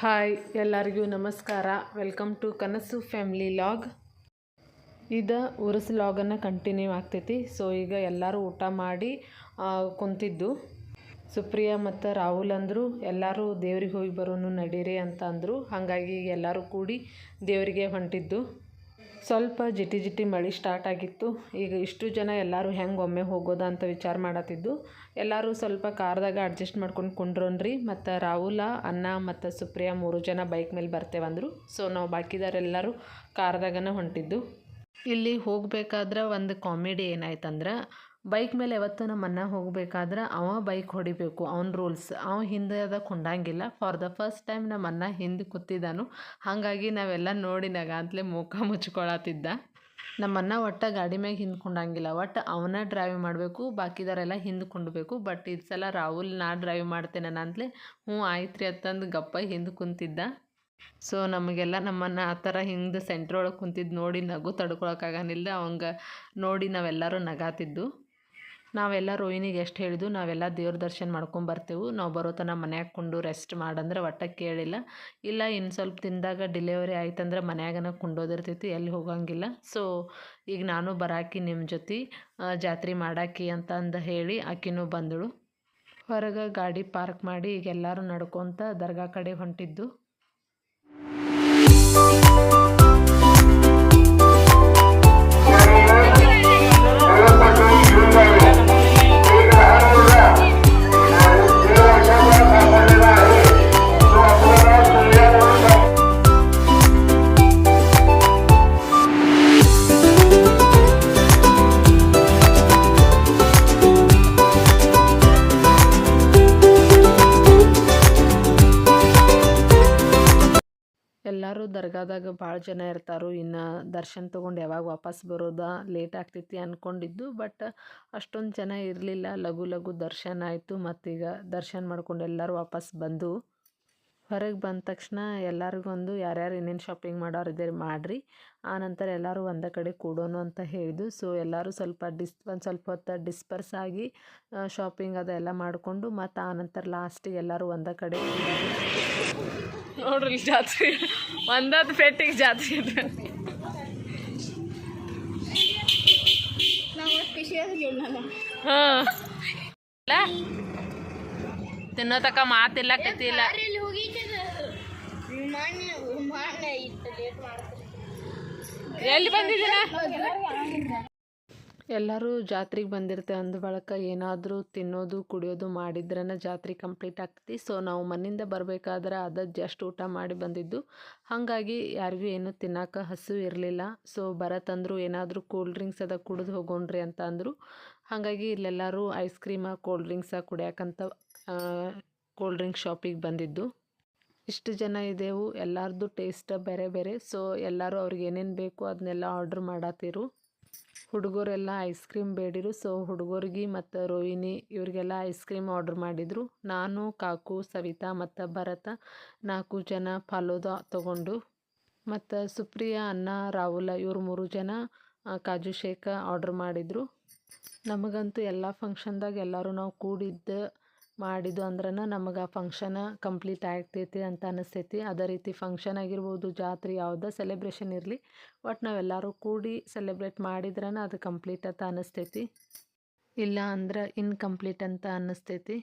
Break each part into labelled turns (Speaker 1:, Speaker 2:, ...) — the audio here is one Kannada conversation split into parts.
Speaker 1: ಹಾಯ್, ಎಲ್ಲರಿಗೂ ನಮಸ್ಕಾರ. Welcome to Kanasu family log ಇದು ಉರಸ್ ಲಾಗನ್ನು ಕಂಟಿನ್ಯೂ ಆಗ್ತೈತಿ. ಸೊ ಈಗ ಎಲ್ಲರೂ ಊಟ ಮಾಡಿ ಕುಂತಿದ್ದು. ಸುಪ್ರಿಯಾ ಮತ್ತು ರಾಹುಲ್ ಅಂದರು, ಎಲ್ಲರೂ ದೇವ್ರಿಗೆ ಹೋಗಿ ಬರೋನು ನಡೀರಿ ಅಂತ ಅಂದರು. ಹಾಗಾಗಿ ಎಲ್ಲರೂ ಕೂಡಿ ದೇವರಿಗೆ ಹೊಂಟಿದ್ದು. ಸ್ವಲ್ಪ ಜಿಟಿ ಜಿಟಿ ಮಳೆ ಸ್ಟಾರ್ಟ್ ಆಗಿತ್ತು. ಈಗ ಇಷ್ಟು ಜನ ಎಲ್ಲರೂ ಹೆಂಗೆ ಒಮ್ಮೆ ಹೋಗೋದ ಅಂತ ವಿಚಾರ ಮಾಡತ್ತಿದ್ದು. ಎಲ್ಲರೂ ಸ್ವಲ್ಪ ಕಾರ್ದಾಗ ಅಡ್ಜಸ್ಟ್ ಮಾಡ್ಕೊಂಡು ಕುಂಡ್ರೋನ್ರಿ. ಮತ್ತು ರಾಹುಲ ಅನ್ನ ಮತ್ತು ಸುಪ್ರಿಯಾ ಮೂರು ಜನ ಬೈಕ್ ಮೇಲೆ ಬರ್ತೇವಂದರು. ಸೊ ನಾವು ಬಾಕಿದವರೆಲ್ಲರೂ ಕಾರ್ದಾಗನ ಹೊಂಟಿದ್ದು. ಇಲ್ಲಿ ಹೋಗಬೇಕಾದ್ರೆ ಒಂದು ಕಾಮಿಡಿ ಏನಾಯ್ತಂದ್ರೆ ಬೈಕ್ ಮೇಲೆ ಯಾವತ್ತು ನಮ್ಮ ಅಣ್ಣ ಹೋಗಬೇಕಾದ್ರೆ ಅವ ಬೈಕ್ ಹೊಡಿಬೇಕು, ಅವ್ನ ರೂಲ್ಸ್ ಅವ ಹಿಂದೆ ಅದ ಹೊಂಡಂಗಿಲ್ಲ ಫಾರ್ ದ ಫಸ್ಟ್ ಟೈಮ್ ನಮ್ಮ ಅಣ್ಣ ಹಿಂದೆ ಕೂತಿದ್ದಾನು ಹಾಗಾಗಿ ನಾವೆಲ್ಲ ನೋಡಿ ಅಂತಲೇ ಮುಖ ಮುಚ್ಕೊಳತ್ತಿದ್ದ. ನಮ್ಮನ್ನ ಒಟ್ಟು ಗಾಡಿ ಮ್ಯಾಗ ಹಿಂದ್ಕೊಂಡಂಗಿಲ್ಲ ಒಟ್ಟು ಅವನ ಡ್ರೈವ್ ಮಾಡಬೇಕು, ಬಾಕಿದವರೆಲ್ಲ ಕುಂಡಬೇಕು. ಬಟ್ ಈ ಸಲ ರಾಹುಲ್ ನಾ ಡ್ರೈವ್ ಮಾಡ್ತೇನೆ ಅಂತಲೇ ಹ್ಞೂ ಆಯ್ತು ರೀ ಅಂತಂದು ಗಪ್ಪ ಹಿಂದೆ ಕುಂತಿದ್ದ. ಸೊ ನಮಗೆಲ್ಲ ನಮ್ಮನ್ನು ಆ ಥರ ಹಿಂಗೆ ಸೆಂಟ್ರ್ ಒಳಗೆ ಕುಂತಿದ್ದು ನೋಡಿ ನಗು ತಡ್ಕೊಳಕ್ಕಾಗನಿಲ್ಲ ಅವಂಗ ನೋಡಿ ನಾವೆಲ್ಲರೂ ನಗಾತಿದ್ದು. ನಾವೆಲ್ಲ ರೋಹಿಣಿಗೆ ಎಷ್ಟು ಹೇಳಿದ್ದು ನಾವೆಲ್ಲ ದೇವ್ರ ದರ್ಶನ ಮಾಡ್ಕೊಂಬರ್ತೇವೆ ನಾವು ಬರೋ ತನಕ ಮನ್ಯಾಗ ಕುಂಡು ರೆಸ್ಟ್ ಮಾಡಂದ್ರೆ ಒಟ್ಟ ಕೇಳಿಲ್ಲ. ಇಲ್ಲ ಇನ್ನು ಸ್ವಲ್ಪ ದಿನದಾಗ ಡಿಲೆವರಿ ಆಯ್ತಂದ್ರೆ ಮನ್ಯಾಗನ ಕುಂಡೋದಿರ್ತೈತಿ, ಎಲ್ಲಿ ಹೋಗಂಗಿಲ್ಲ. ಸೊ ಈಗ ನಾನು ಬರಾಕಿ ನಿಮ್ಮ ಜೊತೆ ಜಾತ್ರೆ ಮಾಡಾಕಿ ಅಂತ ಅಂದು ಹೇಳಿ ಆಕಿನೂ ಬಂದಳು. ಹೊರಗೆ ಗಾಡಿ ಪಾರ್ಕ್ ಮಾಡಿ ಈಗ ಎಲ್ಲರೂ ನಡ್ಕೊತ ದರ್ಗಾ ಕಡೆ ಹೊಂಟಿದ್ದು. ಎಲ್ಲರೂ ದರ್ಗಾದಾಗ ಭಾಳ ಜನ ಇರ್ತಾರೋ. ಇನ್ನು ದರ್ಶನ ತೊಗೊಂಡು ಯಾವಾಗ ವಾಪಸ್ ಬರೋದಾ ಲೇಟ್ ಆಗ್ತೈತಿ ಅಂದ್ಕೊಂಡಿದ್ದು ಬಟ್ ಅಷ್ಟೊಂದು ಜನ ಇರಲಿಲ್ಲ. ಲಘು ಲಘು ದರ್ಶನ ಆಯಿತು ಮತ್ತೀಗ ದರ್ಶನ ಮಾಡ್ಕೊಂಡು ಎಲ್ಲರೂ ವಾಪಸ್ ಬಂದು ಹೊರಗೆ ಬಂದ ತಕ್ಷಣ ಎಲ್ಲರಿಗೊಂದು ಯಾರ್ಯಾರು ಏನೇನು ಶಾಪಿಂಗ್ ಮಾಡೋರು ಇದ್ದಾರೆ ಮಾಡಿರಿ. ಆನಂತರ ಎಲ್ಲರೂ ಒಂದೇ ಕಡೆ ಕೂಡೋನು ಅಂತ ಹೇಳಿದ್ದು ಸೊ ಎಲ್ಲರೂ ಸ್ವಲ್ಪ ಡಿಸ್ ಒಂದು ಸ್ವಲ್ಪ ಹೊತ್ತು ಡಿಸ್ಪರ್ಸ್ ಆಗಿ ಶಾಪಿಂಗ್ ಅದೆಲ್ಲ ಮಾಡಿಕೊಂಡು ಮತ್ತು ಆನಂತರ ಲಾಸ್ಟಿಗೆ ಎಲ್ಲರೂ ಒಂದೇ ಕಡೆ ನೋಡ್ರಿ ಜಾತ್ರೆ. ಒಂದಾದ ಪೇಟಿಗೆ ಜಾತ್ರೆ ಹಾಂ. ತಿನ್ನೋ ತಕ ಮಾತಿಲ್ಲ ಕತಿಲ್ಲ ಎಲ್ಲಿ ಎಲ್ಲರೂ ಜಾತ್ರೆಗೆ ಬಂದಿರ್ತೇವೆ ಅಂದ ಬಳಿಕ ಏನಾದರೂ ತಿನ್ನೋದು ಕುಡಿಯೋದು ಮಾಡಿದ್ರೇ ಜಾತ್ರೆ ಕಂಪ್ಲೀಟ್ ಆಗ್ತೈತಿ. ಸೊ ನಾವು ಮನೆಯಿಂದ ಬರಬೇಕಾದ್ರೆ ಅದ ಜಸ್ಟ್ ಊಟ ಮಾಡಿ ಬಂದಿದ್ದು. ಹಾಗಾಗಿ ಯಾರಿಗೂ ಏನು ತಿನ್ನೋಕೆ ಹಸು ಇರಲಿಲ್ಲ. ಸೊ ಬರತ್ತಂದ್ರು ಏನಾದರೂ ಕೂಲ್ ಡ್ರಿಂಕ್ಸ್ ಅದ ಕುಡಿದು ಹೋಗೋಣ್ರಿ ಅಂತ ಅಂದರು. ಹಾಗಾಗಿ ಇಲ್ಲೆಲ್ಲರೂ ಐಸ್ ಕ್ರೀಮ ಕೋಲ್ಡ್ ಡ್ರಿಂಕ್ಸ ಕುಡಿಯೋಕ್ಕಂತ ಕೋಲ್ಡ್ ಡ್ರಿಂಕ್ ಶಾಪಿಗೆ ಬಂದಿದ್ದು. ಇಷ್ಟು ಜನ ಇದ್ದೇವು ಎಲ್ಲರದ್ದು ಟೇಸ್ಟ್ ಬೇರೆ ಬೇರೆ. ಸೊ ಎಲ್ಲರೂ ಅವ್ರಿಗೆ ಏನೇನು ಬೇಕು ಅದನ್ನೆಲ್ಲ ಆರ್ಡ್ರ್ ಮಾಡತ್ತಿರು ಹುಡುಗರೆಲ್ಲ ಐಸ್ ಕ್ರೀಮ್ ಬೇಡಿರು. ಸೊ ಹುಡುಗರಿಗೆ ಮತ್ತು ರೋಹಿಣಿ ಇವರಿಗೆಲ್ಲ ಐಸ್ ಕ್ರೀಮ್ ಆರ್ಡ್ರ್ ಮಾಡಿದರು. ನಾನು, ಕಾಕು, ಸವಿತಾ ಮತ್ತು ಭರತ ನಾಲ್ಕು ಜನ ಫಾಲೋದ ತಗೊಂಡು, ಮತ್ತು ಸುಪ್ರಿಯಾ, ಅನ್ನ, ರಾಹುಲ ಇವ್ರು ಮೂರು ಜನ ಕಾಜು ಶೇಖ ಆರ್ಡ್ರ್ ಮಾಡಿದರು. ನಮಗಂತೂ ಎಲ್ಲ ಫಂಕ್ಷನ್ದಾಗ ಎಲ್ಲರೂ ನಾವು ಕೂಡಿದ್ದು ಮಾಡಿದ್ದು ಅಂದ್ರೆ ನಮಗೆ ಆ ಫಂಕ್ಷನ ಕಂಪ್ಲೀಟ್ ಆಗ್ತೈತಿ ಅಂತ ಅನಿಸ್ತೈತಿ. ಅದೇ ರೀತಿ ಫಂಕ್ಷನ್ ಆಗಿರ್ಬೋದು, ಜಾತ್ರೆ ಯಾವುದೇ ಸೆಲೆಬ್ರೇಷನ್ ಇರಲಿ ಒಟ್ಟು ನಾವೆಲ್ಲರೂ ಕೂಡಿ ಸೆಲೆಬ್ರೇಟ್ ಮಾಡಿದ್ರನ ಅದು ಕಂಪ್ಲೀಟ್ ಅಂತ ಅನಿಸ್ತೈತಿ. ಇಲ್ಲ ಅಂದ್ರೆ ಇನ್ಕಂಪ್ಲೀಟ್ ಅಂತ ಅನ್ನಿಸ್ತೈತಿ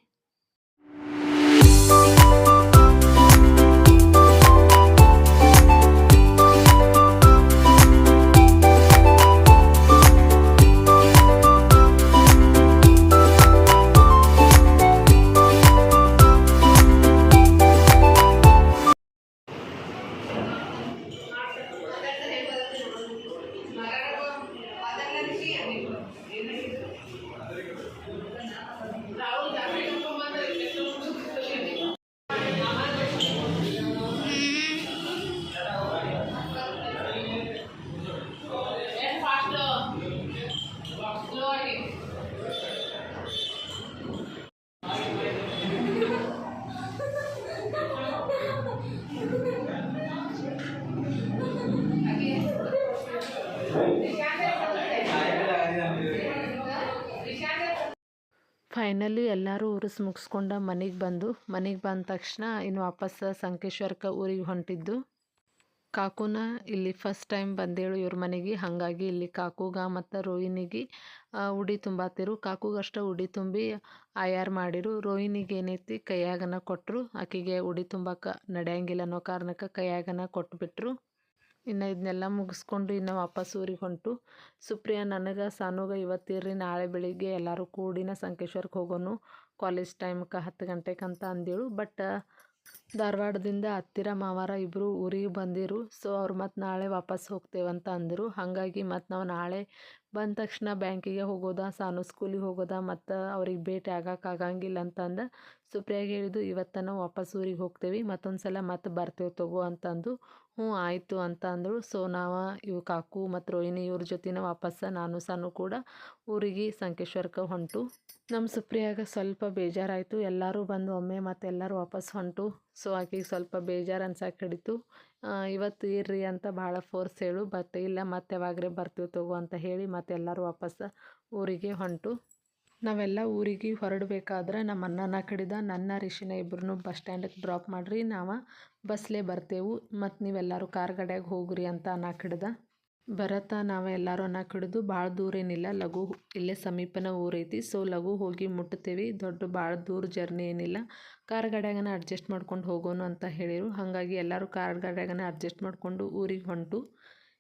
Speaker 1: ಫೈನಲಿ ಎಲ್ಲರೂ ಉರುಸು ಮುಗಿಸ್ಕೊಂಡು ಮನೆಗೆ ಬಂದು, ಮನೆಗೆ ಬಂದ ತಕ್ಷಣ ಇನ್ನು ವಾಪಸ್ ಸಂಕೇಶ್ವರಕ್ಕೆ ಊರಿಗೆ ಹೊಂಟಿದ್ದು. ಕಾಕುನ ಇಲ್ಲಿ ಫಸ್ಟ್ ಟೈಮ್ ಬಂದೇಳು ಇವ್ರ ಮನೆಗೆ. ಹಾಗಾಗಿ ಇಲ್ಲಿ ಕಾಕುಗ ಮತ್ತು ರೋಹಿಣಿಗೆ ಉಡಿ ತುಂಬಾತಿರು. ಕಾಕುಗಷ್ಟ ಉಡಿ ತುಂಬಿ ಆಯಾರ್ ಮಾಡಿರು. ರೋಹಿಣಿಗೆ ಏನೈತಿ? ಕೈಯಾಗನ ಕೊಟ್ಟರು ಆಕೆಗೆ ಉಡಿ ತುಂಬಕ್ಕೆ ನಡೆಯಂಗಿಲ್ಲ ಅನ್ನೋ ಕಾರಣಕ್ಕೆ ಕೈಯಾಗನ ಕೊಟ್ಬಿಟ್ರು. ಇನ್ನು ಇದನ್ನೆಲ್ಲ ಮುಗಿಸ್ಕೊಂಡು ಇನ್ನು ವಾಪಸ್ ಊರಿಗೆ ಹೊಂಟು. ಸುಪ್ರಿಯಾ, ನನಗೆ ಸಾನುಗ ಇವತ್ತಿರ್ರಿ, ನಾಳೆ ಬೆಳಿಗ್ಗೆ ಎಲ್ಲರೂ ಕೂಡಿನ ಸಂಕೇಶ್ವರಕ್ಕೆ ಹೋಗೋನು ಕಾಲೇಜ್ ಟೈಮ್ಗೆ ಹತ್ತು ಗಂಟೆಗೆ ಅಂತ ಅಂದೇಳು ಬಟ್ ಧಾರವಾಡದಿಂದ ಹತ್ತಿರ ಮಾವಾರ ಇಬ್ಬರು ಊರಿಗೆ ಬಂದಿರು. ಸೊ ಅವ್ರು ಮತ್ತು ನಾಳೆ ವಾಪಸ್ ಹೋಗ್ತೇವಂತ ಅಂದರು. ಹಾಗಾಗಿ ಮತ್ತು ನಾವು ನಾಳೆ ಬಂದ ತಕ್ಷಣ ಬ್ಯಾಂಕಿಗೆ ಹೋಗೋದ, ಸಾನು ಸ್ಕೂಲಿಗೆ ಹೋಗೋದ, ಮತ್ತು ಅವ್ರಿಗೆ ಭೇಟಿ ಆಗೋಕ್ಕಾಗಂಗಿಲ್ಲ ಅಂತಂದು ಸುಪ್ರಿಯಾಗೆ ಹೇಳಿದ್ದು ಇವತ್ತು ನಾವು ವಾಪಸ್ ಊರಿಗೆ ಹೋಗ್ತೇವೆ ಮತ್ತೊಂದು ಸಲ ಮತ್ತೆ ಬರ್ತೇವೆ ತಗೋ ಅಂತಂದು. ಹ್ಞೂ, ಆಯಿತು ಅಂತ ಅಂದರು ಸೊ, ನಾವು, ಇವು ಕಾಕು ಮತ್ತು ರೋಹಿಣಿ ಇವ್ರ ಜೊತೆನ ವಾಪಸ್ಸ ನಾನು ಸಾನು ಕೂಡ ಊರಿಗೆ ಸಂಕೇಶ್ವರಕ್ಕೆ ಹೊಂಟು. ನಮ್ಮ ಸುಪ್ರಿಯಾಗ ಸ್ವಲ್ಪ ಬೇಜಾರಾಯಿತು. ಎಲ್ಲರೂ ಬಂದು ಒಮ್ಮೆ ಮತ್ತು ಎಲ್ಲರೂ ವಾಪಸ್ ಹೊಂಟು. ಸೊ ಆಕೆಗೆ ಸ್ವಲ್ಪ ಬೇಜಾರು ಅನ್ಸಕ್ಕೆ ಹಿಡಿತು ಇವತ್ತು ಇರ್ರಿ ಅಂತ ಭಾಳ ಫೋರ್ಸ್ ಹೇಳು, ಬಟ್ ಇಲ್ಲ ಮತ್ತೆ ಯಾವಾಗ್ರೆ ಬರ್ತೀವಿ ತಗೋ ಅಂತ ಹೇಳಿ ಮತ್ತೆ ಎಲ್ಲರೂ ವಾಪಸ್ ಊರಿಗೆ ಹೊಂಟು. ನಾವೆಲ್ಲ ಊರಿಗೆ ಹೊರಡಬೇಕಾದ್ರೆ ನಮ್ಮ ಅಣ್ಣನ ಕಡಿದ ನನ್ನ ರಿಷಿನ ಇಬ್ಬರನ್ನೂ ಬಸ್ ಸ್ಟ್ಯಾಂಡಿಗೆ ಡ್ರಾಪ್ ಮಾಡಿರಿ, ನಾವು ಬಸ್ಲೇ ಬರ್ತೇವು. ಮತ್ತು ನೀವೆಲ್ಲರೂ ಕಾರ್ ಗಡೆಗೆ ಹೋಗ್ರಿ ಅಂತ ಅನ್ನಕ್ಕೆ ಬರತ್ತ ನಾವು ಎಲ್ಲರೂ ಅನ್ನ ಕಡಿದು ಭಾಳ ದೂರ ಏನಿಲ್ಲ, ಲಘು ಇಲ್ಲೇ ಸಮೀಪನ ಊರೈತಿ. ಸೊ ಲಘು ಹೋಗಿ ಮುಟ್ತೇವೆ. ದೊಡ್ಡ ಭಾಳ ದೂರ ಜರ್ನಿ ಏನಿಲ್ಲ. ಕಾರ್ ಗಾಡ್ಯಾಗನ ಅಡ್ಜಸ್ಟ್ ಮಾಡ್ಕೊಂಡು ಹೋಗೋಣ ಅಂತ ಹೇಳಿರು. ಹಾಗಾಗಿ ಎಲ್ಲರೂ ಕಾರ್ ಗಾಡ್ಯಾಗನ ಅಡ್ಜಸ್ಟ್ ಮಾಡಿಕೊಂಡು ಊರಿಗೆ ಹೊಂಟು.